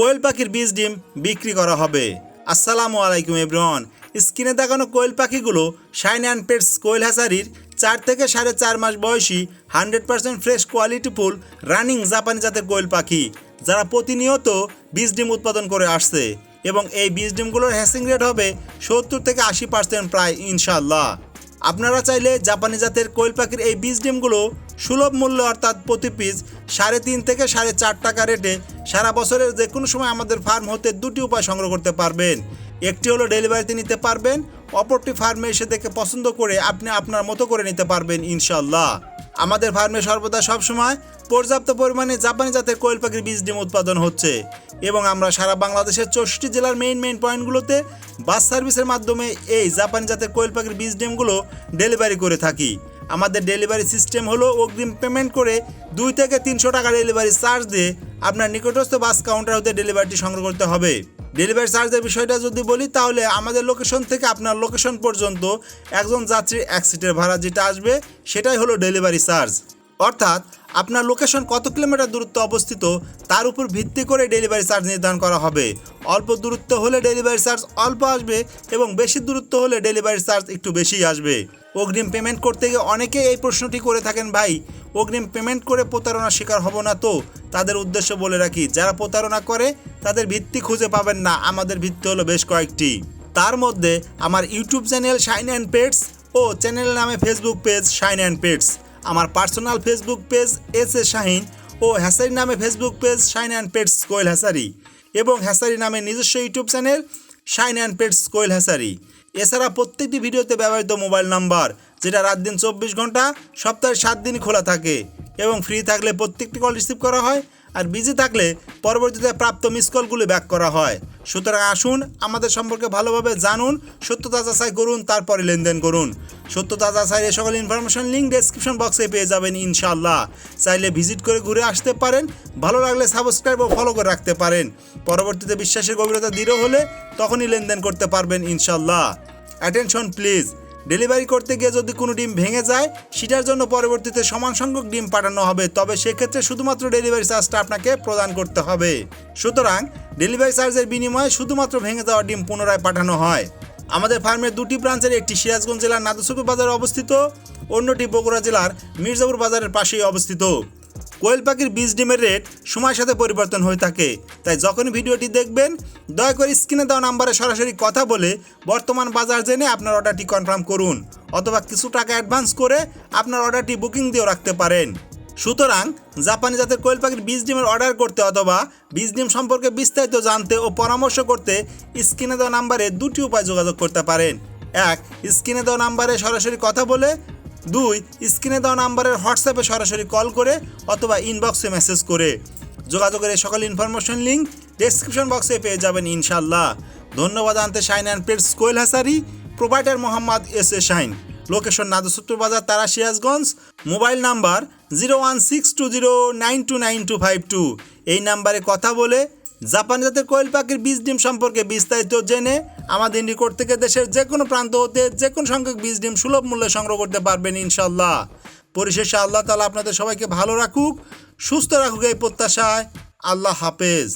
কোয়েল পাখির বীজ ডিম বিক্রি করা হবে। আসসালামু আলাইকুম এব্রন স্ক্রিনে দেখানো কোয়েল পাখিগুলো শাইন অ্যান্ড পেটস কোয়েল হাসারির চার থেকে সাড়ে চার মাস বয়সী, hundred percent fresh quality full running জাপানি জাতের কোয়েল পাখি, যারা প্রতিনিয়ত বীজ ডিম উৎপাদন করে আসছে এবং এই বীজ ডিমগুলোর হ্যাসিং রেট হবে সত্তর থেকে আশি পার্সেন্ট প্রায় ইনশাল্লাহ আপনারা চাইলে জাপানি জাতের কোয়েল পাখির এই বীজ ডিমগুলো সুলভ মূল্য অর্থাৎ প্রতি পিস সাড়ে তিন থেকে সাড়ে চার টাকা রেটে সারা বছরের যে কোনো সময় আমাদের ফার্ম হতে দুটি উপায় সংগ্রহ করতে পারবেন। একটি হলো ডেলিভারিতে নিতে পারবেন, অপরটি ফার্মে এসে দেখে পছন্দ করে আপনি আপনার মতো করে নিতে পারবেন ইনশাল্লাহ আমাদের ফার্মে সর্বদা সবসময় পর্যাপ্ত পরিমাণে জাপানি জাতের কোয়েল পাখির বীজ ডিম উৎপাদন হচ্ছে এবং আমরা সারা বাংলাদেশের চৌষট্টি জেলার মেইন মেইন পয়েন্টগুলোতে বাস সার্ভিসের মাধ্যমে এই জাপানি জাতের কোয়েল পাখির বীজ ডিমগুলো ডেলিভারি করে থাকি। আমাদের ডেলিভারি সিস্টেম হলো অগ্রিম পেমেন্ট করে দুই থেকে তিনশো টাকা ডেলিভারি চার্জ দিয়ে আপনার নিকটস্থ বাস কাউন্টার হতে ডেলিভারিটি সংগ্রহ করতে হবে। ডেলিভারি চার্জের বিষয়টা যদি বলি, তাহলে আমাদের লোকেশন থেকে আপনার লোকেশন পর্যন্ত একজন যাত্রীর এক সিটের ভাড়া যেটা আসবে, সেটাই হলো ডেলিভারি চার্জ অর্থাৎ আপনার লোকেশন কত কিলোমিটার দূরত্ব অবস্থিত, তার উপর ভিত্তি করে ডেলিভারি চার্জ নির্ধারণ করা হবে। অল্প দূরত্ব হলে ডেলিভারি চার্জ অল্প আসবে এবং বেশি দূরত্ব হলে ডেলিভারি চার্জ একটু বেশিই আসবে। অগ্রিম পেমেন্ট করতে গিয়ে অনেকে এই প্রশ্নটি করে থাকেন, ভাই, অগ্রিম পেমেন্ট করে প্রতারণার শিকার হব না তো? তাদের উদ্দেশ্য বলে রাখি, যারা প্রতারণা করে, তাদের ভিত্তি খুঁজে পাবেন না। আমাদের ভিত্তি হলো বেশ কয়েকটি। তার মধ্যে আমার YouTube channel Shine and Pets O channel নামে Facebook page Shine and Pets আমার personal Facebook page S A Shahin O hatchery নামে Facebook page Shine and Pets Koel hatchery এবং হ্যাসারি নামে নিজস্ব YouTube channel Shine and Pets Koel hatchery এছাড়া প্রত্যেকটি ভিডিওতে ব্যবহৃত মোবাইল নাম্বার, যেটা রাত দিন চব্বিশ ঘণ্টা, সপ্তাহে সাত দিন খোলা থাকে এবং ফ্রি থাকলে প্রত্যেকটি কল রিসিভ করা হয় আর বিজি থাকলে পরবর্তীতে প্রাপ্ত মিস কলগুলি ব্যাক করা হয়। সুতরাং আসুন, আমাদের সম্পর্কে ভালোভাবে জানুন, সত্যতা যাচাই করুন, তারপরে লেনদেন করুন। সত্যতা যাচাই এ সকল ইনফরমেশন লিঙ্ক ডেসক্রিপশন বক্সে পেয়ে যাবেন ইনশাল্লাহ চাইলে ভিজিট করে ঘুরে আসতে পারেন, ভালো লাগলে সাবস্ক্রাইব ও ফলো করে রাখতে পারেন। পরবর্তীতে বিশ্বাসের গভীরতা দৃঢ় হলে তখনই লেনদেন করতে পারবেন ইনশাল্লাহ অ্যাটেনশন প্লিজ ডেলিভারি করতে গিয়ে যদি কোনো ডিম ভেঙে যায়, সেটার জন্য পরবর্তীতে সমান সংখ্যক ডিম পাঠানো হবে। তবে সেক্ষেত্রে শুধুমাত্র ডেলিভারি চার্জটা আপনাকে প্রদান করতে হবে। সুতরাং ডেলিভারি চার্জের বিনিময়ে শুধুমাত্র ভেঙে যাওয়া ডিম পুনরায় পাঠানো হয়। আমাদের ফার্মের দুটি ব্রাঞ্চের একটি সিরাজগঞ্জ জেলার নাদুসুকুর বাজারে অবস্থিত, অন্যটি বগুড়া জেলার মির্জাপুর বাজারের পাশেই অবস্থিত। কোয়েল পাখির বীজ ডিমের রেট সময়ের সাথে পরিবর্তন হয়ে থাকে। তাই যখনই ভিডিওটি দেখবেন, দয়া করে স্ক্রিনে দেওয়া নাম্বারে সরাসরি কথা বলে বর্তমান বাজার জেনে আপনার অর্ডারটি কনফার্ম করুন, অথবা কিছু টাকা অ্যাডভান্স করে আপনার অর্ডারটি বুকিং দিয়েও রাখতে পারেন। সুতরাং জাপানি জাতের কোয়েল পাখির বীজ ডিমের অর্ডার করতে অথবা বীজ ডিম সম্পর্কে বিস্তারিত জানতে ও পরামর্শ করতে স্ক্রিনে দেওয়া নাম্বারে দুটি উপায় যোগাযোগ করতে পারেন। এক, স্ক্রিনে দেওয়া নাম্বারে সরাসরি কথা বলে। দুই, স্ক্রিনে দেওয়া নাম্বারের হোয়াটসঅ্যাপে সরাসরি কল করে অথবা ইনবক্সে মেসেজ করে। যোগাযোগের এই সকল ইনফরমেশন লিঙ্ক ডেসক্রিপশন বক্সে পেয়ে যাবেন ইনশাল্লাহ ধন্যবাদ, আনতে shine and pets Koel hatchery, provider Mohammad S A Shine. Location নাদসুত্তর বাজার তারা Sirajganj. Mobile number zero one six two zero nine two nine two five two এই নাম্বারে কথা বলে জাপান জাতের কোয়েল পাখির বীজ ডিম সম্পর্কে বিস্তারিত জেনে আমাদের নিকট থেকে দেশের যে কোনো প্রান্ত হতে যে কোনো সংখ্যক বীজ ডিম সুলভ মূল্যে সংগ্রহ করতে পারবেন ইনশাল্লাহ পরিশেষে আল্লাহ তালা আপনাদের সবাইকে ভালো রাখুক, সুস্থ রাখুক এই প্রত্যাশায়। আল্লাহ হাফেজ।